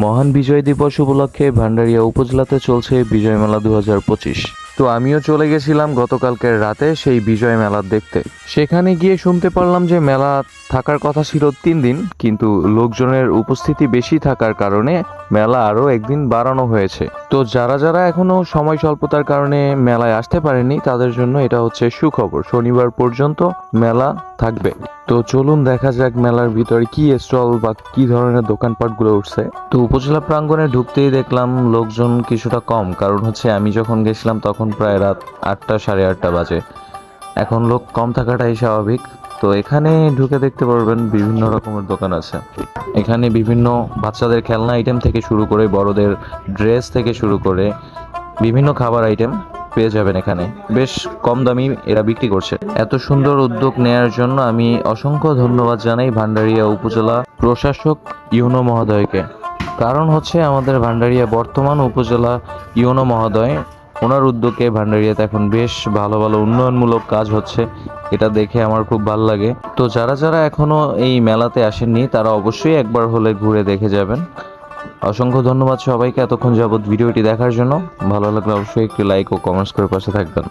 মহান বিজয় দিবস উপলক্ষে ভান্ডারিয়া উপজেলাতে চলছে বিজয় মেলা দু তো আমিও চলে গেছিলাম গতকালকের রাতে সেই বিজয় মেলা দেখতে। সেখানে গিয়ে শুনতে পারলাম যে মেলা থাকার কথা ছিল তিন দিন, কিন্তু লোকজনের উপস্থিতি বেশি থাকার কারণে মেলা আরও একদিন বাড়ানো হয়েছে। তো যারা যারা এখনও সময় স্বল্পতার কারণে মেলায় আসতে পারেনি তাদের জন্য এটা হচ্ছে সুখবর। শনিবার পর্যন্ত মেলা থাকবে। তো চলুন দেখা যাক মেলার ভিতরে কি স্টল বা কি ধরনের দোকানপাটগুলো উঠছে। তো উপজেলা প্রাঙ্গণে ঢুকতেই দেখলাম লোকজন কিছুটা কম, কারণ হচ্ছে আমি যখন গেছিলাম তখন প্রায় রাত আটটা সাড়ে আটটা বাজে। এখন লোক কম থাকাটাই স্বাভাবিক। তো এখানে ঢুকে দেখতে পারবেন বিভিন্ন রকমের দোকান আছে। এখানে বিভিন্ন বাচ্চাদের খেলনা আইটেম থেকে শুরু করে, বড়দের ড্রেস থেকে শুরু করে বিভিন্ন খাবার আইটেম পেয়ে যাবেন এখানে। বেশ কম দামি এরা বিক্রি করছে। এত সুন্দর উদ্যোগ নেয়ার জন্য আমি অসংখ্য ধন্যবাদ জানাই ভান্ডারিয়া উপজেলা প্রশাসক ইউনো মহোদয়কে। কারণ হচ্ছে আমাদের ভান্ডারিয়া বর্তমান উপজেলা ইউনো মহোদয় ওনার উদ্যোগে ভান্ডারিয়াতে এখন বেশ ভালো ভালো উন্নয়নমূলক কাজ হচ্ছে। এটা দেখে আমার খুব ভালো লাগে। তো যারা যারা এখনও এই মেলাতে আসেননি, তারা অবশ্যই একবার হলে ঘুরে দেখে যাবেন। অসংখ্য ধন্যবাদ সবাইকে এতক্ষণ যাবৎ ভিডিওটি দেখার জন্য। ভালো লাগলে অবশ্যই একটু লাইক ও কমেন্টস করে পাশে থাকবেন।